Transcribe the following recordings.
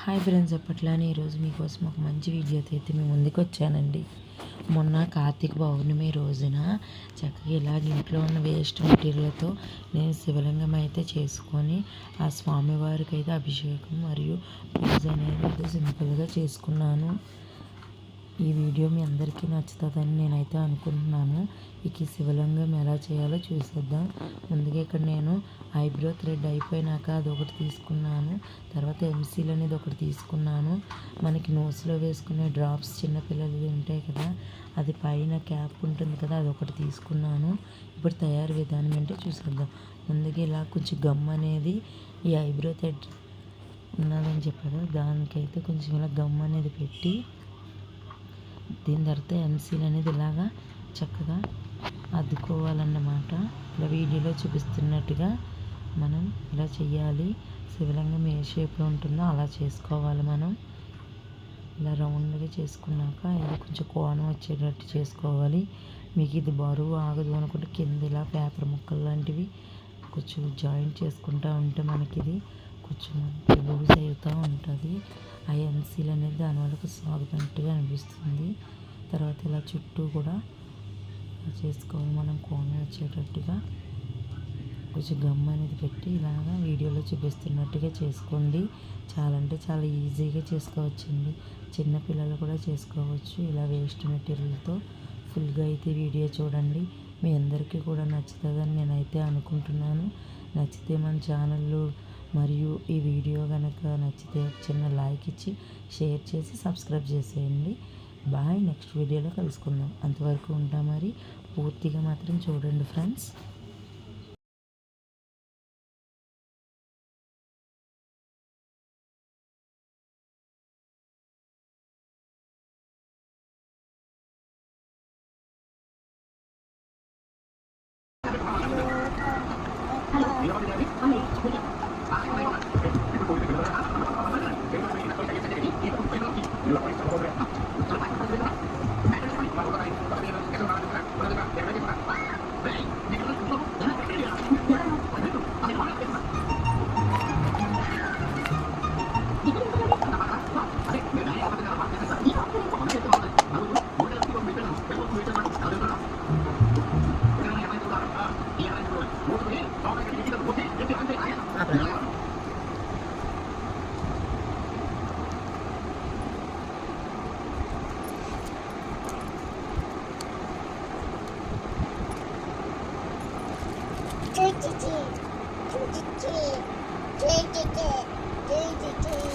Hi friends అప్పట్లానే ఈరోజు మీకోసం ఒక మంచి వీడియోతో అయితే మేము ముందుకు వచ్చానండి. మొన్న కార్తీక పౌర్ణమి రోజున చక్కగా ఇలాగ ఇంట్లో ఉన్న వేస్ట్ మెటీరియల్తో నేను శివలింగం అయితే చేసుకొని ఆ స్వామివారికి అయితే అభిషేకం మరియు పూజ అనేది అయితే సింపుల్గా చేసుకున్నాను. ఈ వీడియో మీ అందరికీ నచ్చుతుందని నేనైతే అనుకుంటున్నాను. ఇక శివలింగం ఎలా చేయాలో చూసేద్దాం. ముందుగా ఇక్కడ నేను ఐబ్రో థ్రెడ్ అయిపోయినాక అది ఒకటి తీసుకున్నాను. తర్వాత ఎంసీల్ అనేది ఒకటి తీసుకున్నాను. మనకి నోస్లో వేసుకునే డ్రాప్స్ చిన్నపిల్లలు ఉంటాయి కదా అది పైన క్యాప్ ఉంటుంది కదా అది ఒకటి తీసుకున్నాను. ఇప్పుడు తయారు విధానం ఏంటో చూసేద్దాం. ముందుగా ఇలా కొంచెం గమ్ అనేది ఈ ఐబ్రో థ్రెడ్ ఉన్నదని చెప్పారు దానికైతే కొంచెం ఇలా గమ్ అనేది పెట్టి దీని తర్వాత ఎంసీలు అనేది ఇలాగా చక్కగా అద్దుకోవాలన్నమాట. ఇలా వీడియోలో చూపిస్తున్నట్టుగా మనం ఇలా చేయాలి శివలింగం ఏ షేప్లో ఉంటుందో అలా చేసుకోవాలి మనం. ఇలా రౌండ్గా చేసుకున్నాక ఇది కొంచెం కోణం వచ్చేటట్టు చేసుకోవాలి. మీకు ఇది బరువు ఆగదు అనుకుంటే కింద ఇలా పేపర్ ముక్కలు లాంటివి కొంచెం జాయింట్ చేసుకుంటూ ఉంటే మనకి ఇది కొంచెం లూజ్ అవుతూ ఉంటుంది. ఆ ఎన్సీలు అనేది దానివల్ల సాగుతున్నట్టుగా అనిపిస్తుంది. తర్వాత ఇలా చుట్టూ కూడా చేసుకోవాలి. మనం కోన వచ్చేటట్టుగా కొంచెం గమ్ అనేది పెట్టి ఇలాగా వీడియోలో చూపిస్తున్నట్టుగా చేసుకోండి. చాలా అంటే చాలా ఈజీగా చేసుకోవచ్చండి. చిన్నపిల్లలు కూడా చేసుకోవచ్చు. ఇలా వేస్ట్ మెటీరియల్తో ఫుల్గా అయితే వీడియో చూడండి. మీ అందరికీ కూడా నచ్చుతుందని నేనైతే అనుకుంటున్నాను. నచ్చితే మన ఛానల్లో మరియు ఈ వీడియో కనుక నచ్చితే చిన్న లైక్ ఇచ్చి షేర్ చేసి సబ్స్క్రైబ్ చేసేయండి. బాయ్ నెక్స్ట్ వీడియోలో కలుసుకుందాం. అంతవరకు ఉంటా మరి. పూర్తిగా మాత్రం చూడండి ఫ్రెండ్స్ 찌찌 찌찌 찌찌 찌찌 찌찌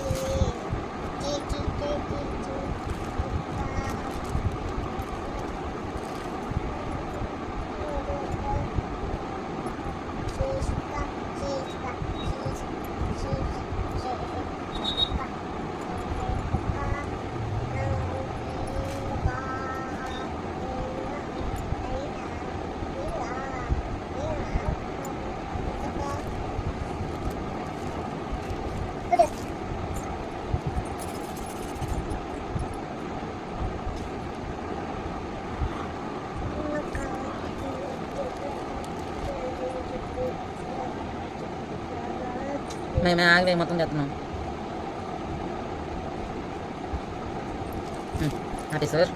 మేము ఆగలే మొత్తం చేస్తున్నాం. Happy sir.